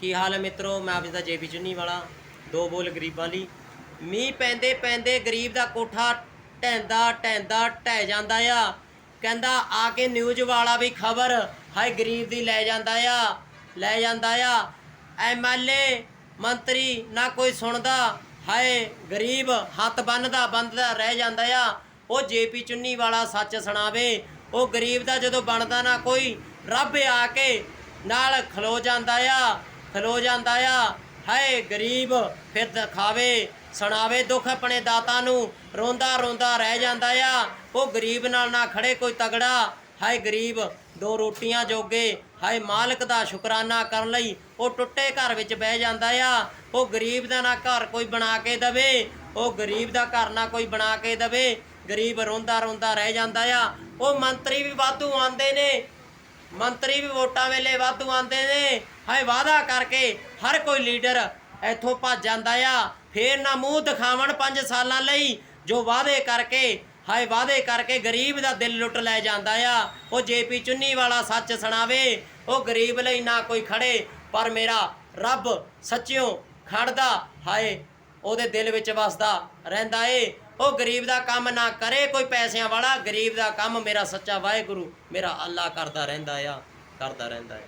ਕੀ ਹਾਲ ਹੈ ਮਿੱਤਰੋ? ਮੈਂ ਆਪ ਜੀ ਦਾ ਜੇਬੀ ਚੁੰਨੀ ਵਾਲਾ ਦੋ ਬੋਲ ਗਰੀਬਾਂ ਲਈ ਮੀਂਹ ਪੈਂਦੇ ਪੈਂਦੇ ਗਰੀਬ ਦਾ ਕੋਠਾ ਢੈਂਦਾ ਢੈਂਦਾ ਢਹਿ ਜਾਂਦਾ ਆ। ਕਹਿੰਦਾ ਆ ਕੇ ਨਿਊਜ਼ ਵਾਲਾ ਵੀ ਖਬਰ, ਹਾਏ ਗਰੀਬ ਦੀ ਲੈ ਜਾਂਦਾ ਆ, ਲੈ ਜਾਂਦਾ ਆ। ਐਮਐਲਏ ਮੰਤਰੀ ਨਾ ਕੋਈ ਸੁਣਦਾ, ਹਾਏ ਗਰੀਬ ਹੱਥ ਬੰਨਦਾ ਬੰਨਦਾ ਰਹਿ ਜਾਂਦਾ ਆ। ਉਹ ਜੇਪੀ ਚੁੰਨੀ ਵਾਲਾ ਸੱਚ ਸੁਣਾਵੇ, ਉਹ ਗਰੀਬ ਦਾ ਜਦੋਂ ਬਣਦਾ ਨਾ ਕੋਈ, ਰੱਬ ਆ ਕੇ ਨਾਲ ਖਲੋ ਜਾਂਦਾ ਆ। ਖਲੋ ਜਾਂਦਾ ਆ। ਹਾਏ, ਗਰੀਬ ਫਿਰ ਦਿਖਾਵੇ ਸੁਣਾਵੇ ਦੁੱਖ ਆਪਣੇ ਦਾਤਾ ਨੂੰ। ਰੋਂਦਾ ਰੋਂਦਾ ਰਹਿ ਜਾਂਦਾ ਆ। ਉਹ ਗਰੀਬ ਨਾਲ ਨਾ ਖੜੇ ਕੋਈ ਤਗੜਾ। ਹਾਏ, ਗਰੀਬ, ਦੋ ਰੋਟੀਆਂ ਜੋਗੇ। ਹਾਏ, ਮਾਲਕ ਦਾ ਸ਼ੁਕਰਾਨਾ ਕਰਨ ਲਈ ਉਹ ਟੁੱਟੇ ਘਰ ਵਿੱਚ ਬਹਿ ਜਾਂਦਾ ਆ। ਉਹ ਗਰੀਬ ਦਾ ਨਾ ਘਰ ਕੋਈ ਬਣਾ ਕੇ ਦਵੇ। ਉਹ ਗਰੀਬ ਦਾ ਘਰ ਨਾ ਕੋਈ ਬਣਾ ਕੇ ਦਵੇ। ਗਰੀਬ ਰੋਂਦਾ ਰੋਂਦਾ ਰਹਿ ਜਾਂਦਾ ਆ। ਉਹ ਮੰਤਰੀ ਵੀ ਵਾਧੂ ਆਉਂਦੇ ਨੇ। ਮੰਤਰੀ ਵੀ ਵੋਟਾਂ ਵੇਲੇ ਵਾਧੂ ਆਉਂਦੇ ਨੇ। ਹਾਏ, ਵਾਅਦਾ ਕਰਕੇ ਹਰ ਕੋਈ ਲੀਡਰ ਇੱਥੋਂ ਭੱਜ ਜਾਂਦਾ ਆ। ਫੇਰ ਨਾ ਮੂੰਹ ਦਿਖਾਵਣ 5 ਸਾਲਾਂ ਲਈ। ਜੋ ਵਾਅਦੇ ਕਰਕੇ, ਹਾਏ, ਵਾਅਦੇ ਕਰਕੇ ਗਰੀਬ ਦਾ ਦਿਲ ਲੁੱਟ ਲੈ ਜਾਂਦਾ ਆ। ਉਹ ਜੇਪੀ ਚੁੰਨੀ ਵਾਲਾ ਸੱਚ ਸੁਣਾਵੇ। ਉਹ ਗਰੀਬ ਲਈ ਨਾ ਕੋਈ ਖੜੇ, ਪਰ ਮੇਰਾ ਰੱਬ ਸੱਚਿਓ ਖੜਦਾ। ਹਾਏ, ਉਹਦੇ ਦਿਲ ਵਿੱਚ ਵਸਦਾ ਰਹਿੰਦਾ ਏ। ਉਹ ਗਰੀਬ ਦਾ ਕੰਮ ਨਾ ਕਰੇ, ਕੋਈ ਪੈਸਿਆਂ ਵਾਲਾ, ਗਰੀਬ ਦਾ ਕੰਮ ਮੇਰਾ ਸੱਚਾ ਵਾਹਿਗੁਰੂ, ਮੇਰਾ ਅੱਲਾ ਕਰਦਾ ਰਹਿੰਦਾ ਆ, ਕਰਦਾ ਰਹਿੰਦਾ ਹੈ